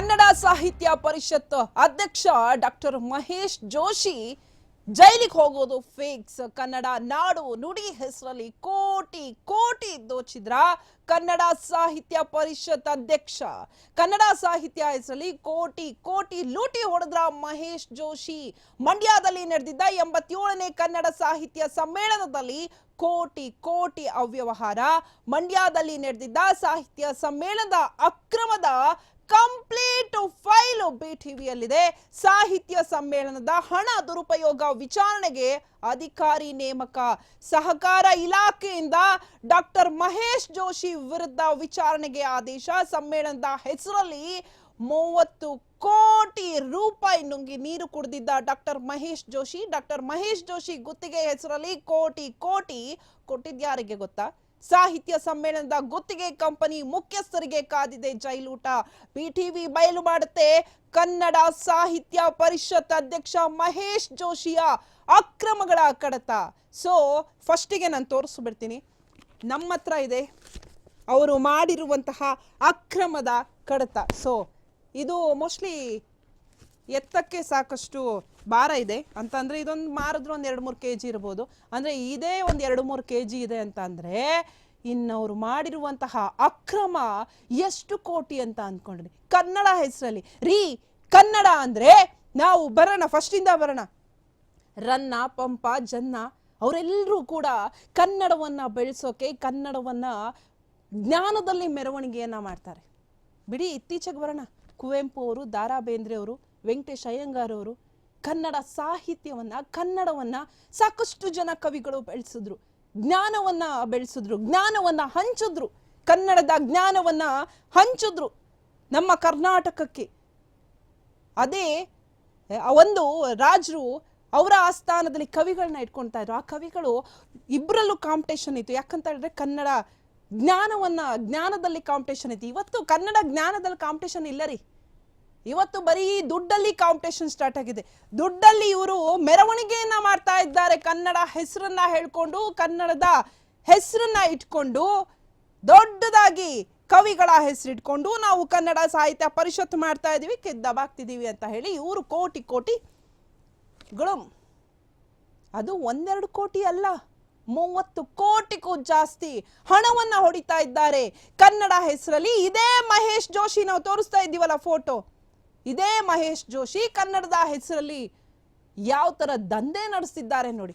ಕನ್ನಡ ಸಾಹಿತ್ಯ ಪರಿಷತ್ ಅಧ್ಯಕ್ಷ ಡಾಕ್ಟರ್ ಮಹೇಶ್ ಜೋಶಿ ಜೈಲಿಗೆ ಹೋಗೋದು ಫೇಕ್ಸ್ ಕನ್ನಡ ನಾಡು ನುಡಿ ಹೆಸರಲ್ಲಿ ಕೋಟಿ ಕೋಟಿ ದೋಚಿದ್ರ ಕನ್ನಡ ಸಾಹಿತ್ಯ ಪರಿಷತ್ ಅಧ್ಯಕ್ಷ. ಕನ್ನಡ ಸಾಹಿತ್ಯ ಹೆಸರಲ್ಲಿ ಕೋಟಿ ಕೋಟಿ ಲೂಟಿ ಹೊಡೆದ್ರ ಮಹೇಶ್ ಜೋಶಿ. ಮಂಡ್ಯದಲ್ಲಿ ನಡೆದಿದ್ದ ಎಂಬತ್ತೇಳನೇ ಕನ್ನಡ ಸಾಹಿತ್ಯ ಸಮ್ಮೇಳನದಲ್ಲಿ ಕೋಟಿ ಕೋಟಿ ಅವ್ಯವಹಾರ. ಮಂಡ್ಯದಲ್ಲಿ ನಡೆದಿದ್ದ ಸಾಹಿತ್ಯ ಸಮ್ಮೇಳನದ ಅಕ್ರಮದ ಕಂಪ್ಲೀಟ್ ಫೈಲು ಬಿಟಿವಿಯಲ್ಲಿದೆ ಸಾಹಿತ್ಯ ಸಮ್ಮೇಳನದ ಹಣ ದುರುಪಯೋಗ ವಿಚಾರಣೆಗೆ ಅಧಿಕಾರಿ ನೇಮಕ. ಸಹಕಾರ ಇಲಾಖೆಯಿಂದ ಡಾಕ್ಟರ್ ಮಹೇಶ್ ಜೋಶಿ ವಿರುದ್ಧ ವಿಚಾರಣೆಗೆ ಆದೇಶ. ಸಮ್ಮೇಳನದ ಹೆಸರಲ್ಲಿ ಮೂವತ್ತು ಕೋಟಿ ರೂಪಾಯಿ ನುಂಗಿ ನೀರು ಕುಡಿದಿದ್ದ ಡಾಕ್ಟರ್ ಮಹೇಶ್ ಜೋಶಿ. ಡಾಕ್ಟರ್ ಮಹೇಶ್ ಜೋಶಿ ಗುತ್ತಿಗೆ ಹೆಸರಲ್ಲಿ ಕೋಟಿ ಕೋಟಿ ಕೊಟ್ಟಿದ್ಯಾರಿಗೆ ಗೊತ್ತಾ? ಸಾಹಿತ್ಯ ಸಮ್ಮೇಳನದ ಗುತ್ತಿಗೆ ಕಂಪನಿ ಮುಖ್ಯಸ್ಥರಿಗೆ ಕಾದಿದೆ ಜೈಲೂಟ. ಬಿಟಿವಿ ಬಯಲು ಮಾಡುತ್ತೆ ಕನ್ನಡ ಸಾಹಿತ್ಯ ಪರಿಷತ್ ಅಧ್ಯಕ್ಷ ಮಹೇಶ್ ಜೋಶಿಯ ಅಕ್ರಮಗಳ ಕಡತ. ಸೊ ಫಸ್ಟಿಗೆ ನಾನು ತೋರಿಸ್ಬಿಡ್ತೀನಿ. ನಮ್ಮ ಹತ್ರ ಇದೆ ಅವರು ಮಾಡಿರುವಂತಹ ಅಕ್ರಮದ ಕಡತ. ಸೊ ಇದು ಮೋಸ್ಟ್ಲಿ ಎತ್ತಕ್ಕೆ ಸಾಕಷ್ಟು ಭಾರ ಇದೆ. ಅಂತಂದರೆ ಇದೊಂದು ಮಾರಿದ್ರೆ ಒಂದು ಎರಡು ಮೂರು ಕೆ ಜಿ ಇರ್ಬೋದು. ಅಂದ್ರೆ ಇದೇ ಒಂದು ಎರಡು ಮೂರು ಕೆ ಜಿ ಇದೆ ಅಂತ ಅಂದ್ರೆ ಇನ್ನವ್ರು ಮಾಡಿರುವಂತಹ ಅಕ್ರಮ ಎಷ್ಟು ಕೋಟಿ ಅಂತ ಅಂದ್ಕೊಂಡ್ರಿ ಕನ್ನಡ ಹೆಸರಲ್ಲಿ. ರೀ, ಕನ್ನಡ ಅಂದ್ರೆ ನಾವು ಬರೋಣ ಫಸ್ಟಿಂದ ಬರೋಣ. ರನ್ನ, ಪಂಪ, ಜನ್ನ ಅವರೆಲ್ಲರೂ ಕೂಡ ಕನ್ನಡವನ್ನ ಬೆಳೆಸೋಕೆ, ಕನ್ನಡವನ್ನ ಜ್ಞಾನದಲ್ಲಿ ಮೆರವಣಿಗೆಯನ್ನು ಮಾಡ್ತಾರೆ. ಬಿಡಿ, ಇತ್ತೀಚೆಗೆ ಬರೋಣ. ಕುವೆಂಪು ಅವರು, ದಾರಾ ಬೇಂದ್ರೆ ಅವರು ವೆಂಕಟೇಶ್ ಅಯ್ಯಂಗಾರ್ ಅವರು ಕನ್ನಡ ಸಾಹಿತ್ಯವನ್ನು, ಕನ್ನಡವನ್ನು ಸಾಕಷ್ಟು ಜನ ಕವಿಗಳು ಬೆಳೆಸಿದ್ರು. ಜ್ಞಾನವನ್ನು ಬೆಳೆಸಿದ್ರು, ಜ್ಞಾನವನ್ನು ಹಂಚಿದ್ರು. ಕನ್ನಡದ ಜ್ಞಾನವನ್ನು ಹಂಚಿದ್ರು ನಮ್ಮ ಕರ್ನಾಟಕಕ್ಕೆ. ಅದೇ ಒಂದು ರಾಜರು ಅವರ ಆಸ್ಥಾನದಲ್ಲಿ ಕವಿಗಳನ್ನ ಇಟ್ಕೊಳ್ತಾ ಇದ್ರು. ಆ ಕವಿಗಳು ಇಬ್ಬರಲ್ಲೂ ಕಾಂಪಿಟೇಷನ್ ಇತ್ತು. ಯಾಕಂತ ಹೇಳಿದ್ರೆ ಕನ್ನಡ ಜ್ಞಾನವನ್ನು, ಜ್ಞಾನದಲ್ಲಿ ಕಾಂಪಿಟೇಷನ್ ಇತ್ತು. ಇವತ್ತು ಕನ್ನಡ ಜ್ಞಾನದಲ್ಲಿ ಕಾಂಪಿಟೇಷನ್ ಇಲ್ಲ ರೀ. ಇವತ್ತು ಬರೀ ದುಡ್ಡಲ್ಲಿ ಕಾಂಪಿಟೇಷನ್ ಸ್ಟಾರ್ಟ್ ಆಗಿದೆ. ದುಡ್ಡಲ್ಲಿ ಇವರು ಮೆರವಣಿಗೆಯನ್ನ ಮಾಡ್ತಾ ಇದ್ದಾರೆ. ಕನ್ನಡ ಹೆಸರನ್ನ ಹೇಳ್ಕೊಂಡು, ಕನ್ನಡದ ಹೆಸರನ್ನ ಇಟ್ಕೊಂಡು, ದೊಡ್ಡದಾಗಿ ಕವಿಗಳ ಹೆಸರಿಟ್ಕೊಂಡು ನಾವು ಕನ್ನಡ ಸಾಹಿತ್ಯ ಪರಿಷತ್ ಮಾಡ್ತಾ ಇದೀವಿ ಕೆದ್ದಬಾಗ್ತಿದ್ದೀವಿ ಅಂತ ಹೇಳಿ ಇವರು ಕೋಟಿ ಕೋಟಿ ಗಳು. ಅದು ಒಂದೆರಡು ಕೋಟಿ ಅಲ್ಲ, ಮೂವತ್ತು ಕೋಟಿಗೂ ಜಾಸ್ತಿ ಹಣವನ್ನ ಹೊಡಿತಾ ಇದ್ದಾರೆ. ಕನ್ನಡ ಹೆಸರಲ್ಲಿ ಇದೇ ಮಹೇಶ್ ಜೋಶಿ ನಾವು ತೋರಿಸ್ತಾ ಇದ್ದೀವಲ್ಲ ಫೋಟೋ ಇದೇ ಮಹೇಶ್ ಜೋಶಿ ಕನ್ನಡದ ಹೆಸರಲ್ಲಿ ಯಾವ ಥರ ದಂಧೆ ನಡೆಸ್ತಿದ್ದಾರೆ ನೋಡಿ.